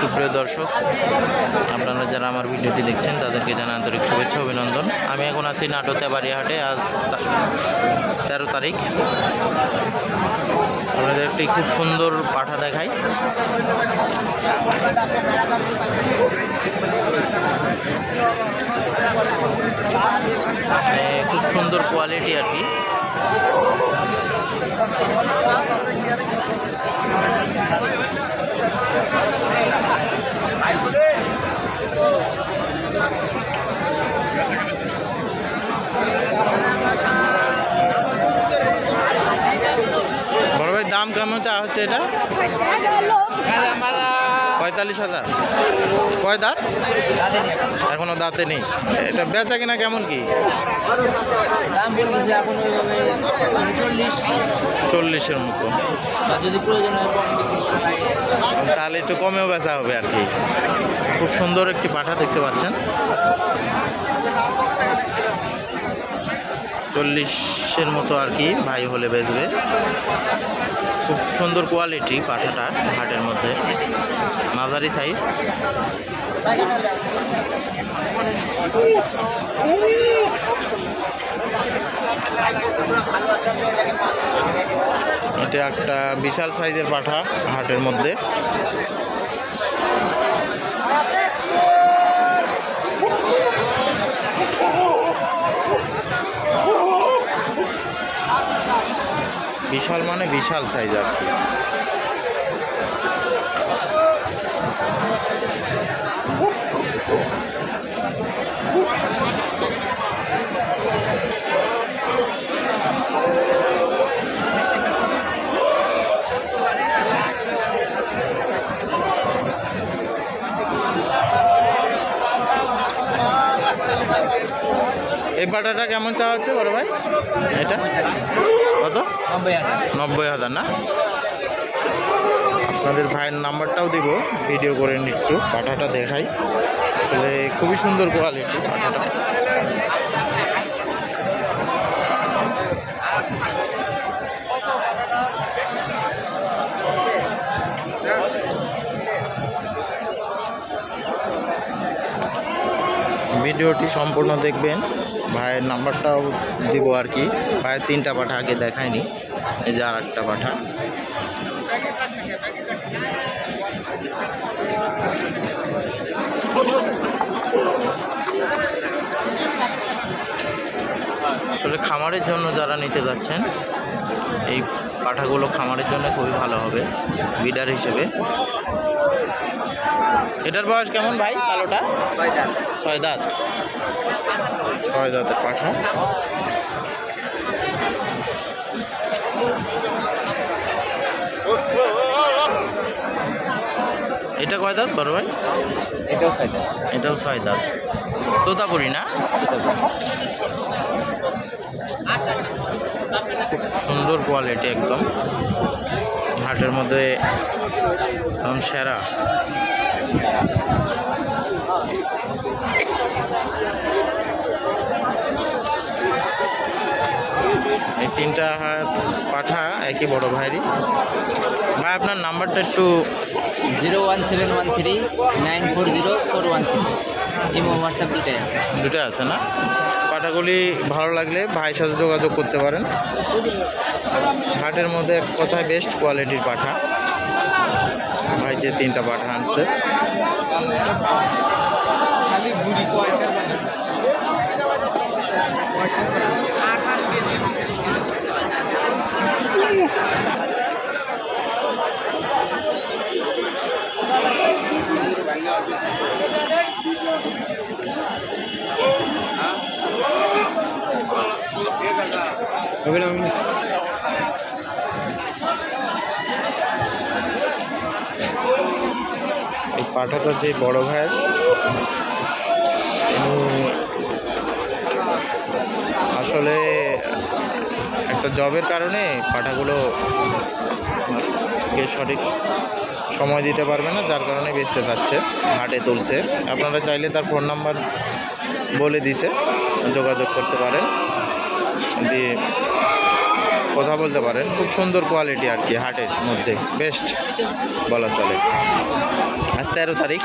সুপ্রিয় দর্শক, আপনারা যারা আমার ভিডিওটি দেখছেন, তাদেরকে জানা আন্তরিক শুভেচ্ছা, অভিনন্দন। আমি এখন আছি নাটোতে বাড়িয়াহাটে আজ তেরো তারিখ। আপনাদের একটি খুব সুন্দর পাঠা দেখাই। খুব সুন্দর কোয়ালিটি আর কি বড় ভাই দাম কেমন চা হচ্ছে এটা। পঁয়তাল্লিশ হাজার। কয় দাঁত? এখনও দাঁতে নেই। এটা বেচা কিনা কেমন কি? চল্লিশের মতো। যদি প্রয়োজন তাহলে একটু কমেও বেচা হবে আর কি। খুব সুন্দর একটি পাঠা দেখতে পাচ্ছেন। চল্লিশের মতো আর কি ভাই হলে বেচবে। খুব সুন্দর কোয়ালিটি পাঠাটা হাটের মধ্যে। মাঝারি সাইজ এটা একটা বিশাল সাইজের পাঠা হাটের মধ্যে। বিশাল মানে বিশাল সাইজ আর কি। এই পাটাটা কেমন চা হচ্ছে বড় ভাই? এটা? কত? নব্বই হাজার। না? আপনাদের ভাইয়ের নাম্বারটাও দিব ভিডিও করে একটু পাঠাটা দেখাই। আসলে খুবই সুন্দর কোয়ালিটি পাঠাটা। ভিডিওটি সম্পূর্ণ দেখবেন। ভাইয়ের নাম্বারটাও দিব আর কি। ভাইয়ের তিনটা পাঠা আগে দেখায়নি এই যে আর একটা পাঠা। আসলে খামারের জন্য যারা নিতে যাচ্ছেন এই পাঠাগুলো খামারের জন্য খুবই ভালো হবে বিডার হিসেবে। এটার বয়স কেমন ভাই? কালোটা? ছয় দাম ছয় দাঁত। ছয় দাঁতের পাঠা এটা কয় দাঁত বড় ভাই? এটাও ছয় দাম এটাও ছয় দাঁত। তোতাপুরি না? খুব সুন্দর কোয়ালিটি একদম। হাটের মধ্যে একদম সেরা। এই তিনটা পাঠা একই বড় ভাইরি। ভাই আপনার নাম্বারটা একটু zero one seven one three nine four zero four one three. Imo WhatsApp দুটাই আছে। দুটো আছে না? পাঠাগুলি ভালো লাগলে ভাইয়ের সাথে যোগাযোগ করতে পারেন। হাটের মধ্যে কথায় বেস্ট কোয়ালিটির পাঠা। ভাই যে তিনটা পাঠা আনছে। খালি এই পাঠাটা যে বড় ভাইয়ের আসলে একটা জবের কারণে পাঠাগুলো সঠিক সময় দিতে পারবে না, যার কারণে বেচতে যাচ্ছে, হাটে তুলছে। আপনারা চাইলে তার ফোন নাম্বার বলে দিছে, যোগাযোগ করতে পারেন, দিয়ে কথা বলতে পারেন। খুব সুন্দর কোয়ালিটি আর কি হাটের মধ্যে বেস্ট বলা চলে। আজ তেরো তারিখ।